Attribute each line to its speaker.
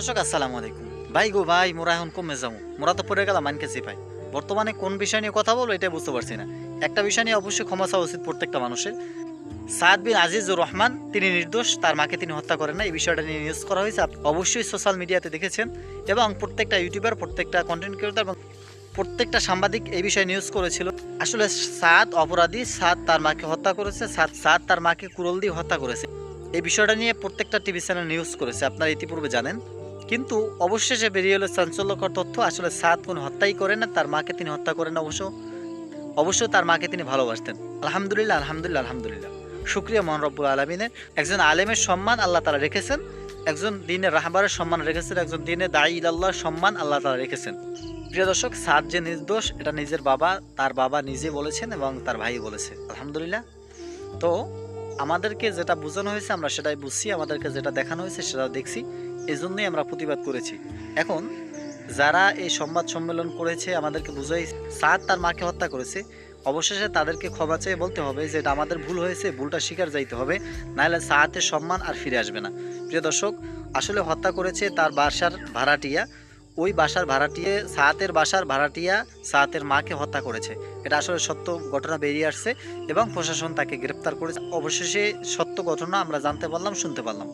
Speaker 1: দর্শক, আসসালামু আলাইকুম। ভাই গো, ভাই, মোরা এখন কমে যাব। মোরা তো পড়ে গেলাম মানকেছি ভাই বর্তমানে কোন বিষয় নিয়ে কথা বলব এটা বুঝতে পারছি না। একটা বিষয় নিয়ে অবশ্যই ক্ষমা চাওয়া উচিত প্রত্যেকটা মানুষের। সাদ বিন আজিজুর রহমান, তিনি নির্দোষ, তার মাকে তিনি হত্যা করেন না এই বিষয়টা নিয়ে নিউজ করা হয়েছে। অবশ্যই সোশ্যাল মিডিয়াতে দেখেছেন। এবং প্রত্যেকটা ইউটিউবার প্রত্যেকটা কন্টেন্ট ক্রিয়েটর এবং প্রত্যেকটা সাংবাদিক এই বিষয়ে নিউজ করেছিল। আসলে সাদ অপরাধী, সাদ তার মাকে হত্যা করেছে, সাদ সাদ তার মাকে কুরল দিয়ে হত্যা করেছে। এই বিষয়টা নিয়ে প্রত্যেকটা টিভি চ্যানেল নিউজ করেছে। আপনারা ইতিপূর্বে জানেন। কিন্তু অবশেষে বেরিয়ে এলো চাঞ্চল্যকর তথ্য, আসলে সাদ কোনো হত্যাই করেন না, তার মাকে তিনি হত্যা করেন অবশ্য। অবশ্য তার মাকে তিনি ভালোবাসতেন। আলহামদুলিল্লাহ আলহামদুলিল্লাহ আলহামদুলিল্লাহ। শুক্রিয়া মোহন রব্বুল আলমিনের। একজন আলেমের সম্মান আল্লাহ তারা রেখেছেন, একজন দিনের রাহবারের সম্মান রেখেছেন, একজন দিনে দায়ী আল্লাহর সম্মান আল্লাহ তারা রেখেছেন। প্রিয় দর্শক, সাদ যে নির্দোষ, এটা নিজের বাবা, তার বাবা নিজে বলেছেন এবং তার ভাই বলেছে। আলহামদুলিল্লাহ। তো আমাদেরকে যেটা বোঝানো হয়েছে, আমরা সেটাই বুঝছি, আমাদেরকে যেটা দেখানো হয়েছে সেটাও দেখছি। এই জন্যই আমরা প্রতিবাদ করেছি। এখন যারা এই সংবাদ সম্মেলন করেছে, আমাদেরকে বুঝাই সাদ তার মাকে হত্যা করেছে, অবশেষে তাদেরকে ক্ষমা চেয়ে বলতে হবে যে, এটা আমাদের ভুল হয়েছে, ভুলটা স্বীকার যাইতে হবে, নাহলে সাহাতের সম্মান আর ফিরে আসবে না। প্রিয় দর্শক, আসলে হত্যা করেছে তার বাসার ভাড়াটিয়া ওই বাসার ভাড়াটিয়ে, সাহাতের বাসার ভাড়াটিয়া সাহাতের মাকে হত্যা করেছে। এটা আসলে সত্য ঘটনা বেরিয়ে আসছে এবং প্রশাসন তাকে গ্রেপ্তার করেছে। অবশেষে সত্য ঘটনা আমরা জানতে পারলাম, শুনতে পারলাম।